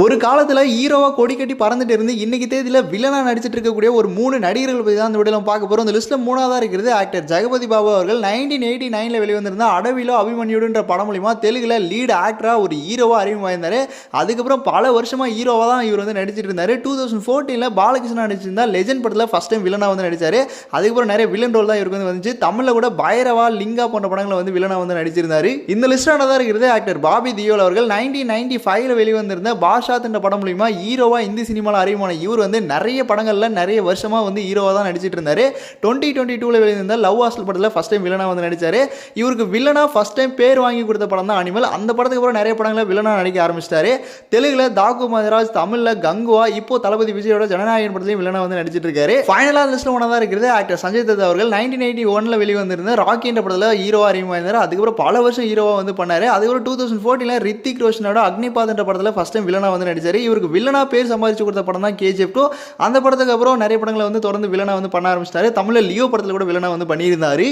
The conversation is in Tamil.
ஒரு காலத்தில் ஹீரோவாக கொடி கட்டி பறந்துட்டு இருந்து இன்னைக்கு தேதியில் வில்லனாக நடிச்சிட்டு இருக்கக்கூடிய ஒரு மூணு நடிகர்கள் பற்றி தான் இந்த விடலாம் பார்க்க போகிறோம் அந்த லிஸ்ட்டில் மூணாவதாக இருக்கிறது ஆக்டர் ஜெகபதி பாபு அவர்கள். நைன்டீன் எயிட்டி நைனில் வெளிவந்திருந்த அடவிலோ அபிமன்யுடுன்ற படம் மூலிமா தெலுங்கில் லீடு ஆக்டராக ஒரு ஹீரோவாக அறிமுகமாயிருந்தார் அதுக்கப்புறம் பல வருஷமாக ஹீரோவாக தான் இவர் வந்து நடிச்சிட்டு இருந்தார். டூ தௌசண்ட் ஃபோர்டீனில் பாலகிருஷ்ணா நடிச்சிருந்தா லெஜெண்ட் படத்தில் ஃபஸ்ட் டைம் வில்லனாக வந்து நடித்தார் அதுக்கப்புறம் நிறைய வில்லன் ரோல் தான் இவருக்கு வந்து வந்துச்சு. தமிழில் கூட பைரவா லிங்கா போன்ற படங்களை வந்து வில்லனாக வந்து நடிச்சிருந்தார். இந்த லிஸ்டானதாக இருக்கிறது ஆக்டர் பாபி தியோல் அவர்கள். நைன்டீன் நைன்டி ஃபைவ்ல வெளிவந்திருந்த பாஷாத் என்ற படம் மூலிமா ஹீரோவாக இந்தி சினிமாவில் அறிமுகமான இவர் வந்து நிறைய படங்களில் நிறைய வருஷமாக வந்து ஹீரோவாக தான் நடிச்சிட்டு இருந்தார். டுவெண்ட்டி டுவெண்ட்டி டூவில் வெளியிருந்த லவ் ஹாஸ்டல் படத்தில் ஃபஸ்ட் டைம் வில்லனாக வந்து நடித்தார் இவருக்கு வில்லனா ஃபஸ்ட் டைம் பேர் வாங்கி கொடுத்த படம் தான் அனிமல் அந்த படத்துக்கு அப்புறம் நிறைய படங்களை வில்லனாக நடிக்க ஆரம்பிச்சிட்டாரு. தெலுங்குல தாகு மதராஜ் தமிழில் கங்குவா இப்போ தளபதி விஜயோட ஜனநாயகன் படத்துலையும் வில்லனாக வந்து நடிச்சிட்டு இருக்காரு. ஃபைனலாக லிஸ்ட்டில் ஒன்றா தான் இருக்கிறது ஆக்டர் சஞ்சய் தத் அவர்கள் நைன்டீன் எயிட்டி ஒனில் வெளிவந்திருந்த ராக்கி என்ற படத்தில் ஹீரோவாக அறிமுகமாயிருந்தார் அதுக்கப்புறம் பல வருஷம் ஹீரோவாக வந்து பண்ணார். அதுக்கப்புறம் டூ தௌசண்ட் ஃபோர்டீனில் ரித்திக் ரோஷனோட அக்னிபாத் என்ற படத்தில் ஃபஸ்ட் டைம் வில்லனாக வந்து நடிச்சார். இவருக்கு வில்லனா பேர் சம்பாதிச்சு கொடுத்த படம் தான் கேஜிஎஃப் டூ அந்த படத்துக்கு அப்புறம் நிறைய படங்களை வந்து தொடர்ந்து வில்லனா வந்து பண்ண ஆரம்பிச்சிட்டாரு. தமிழில் லியோ படத்தில் கூட வில்லனா வந்து பண்ணியிருந்தாரு.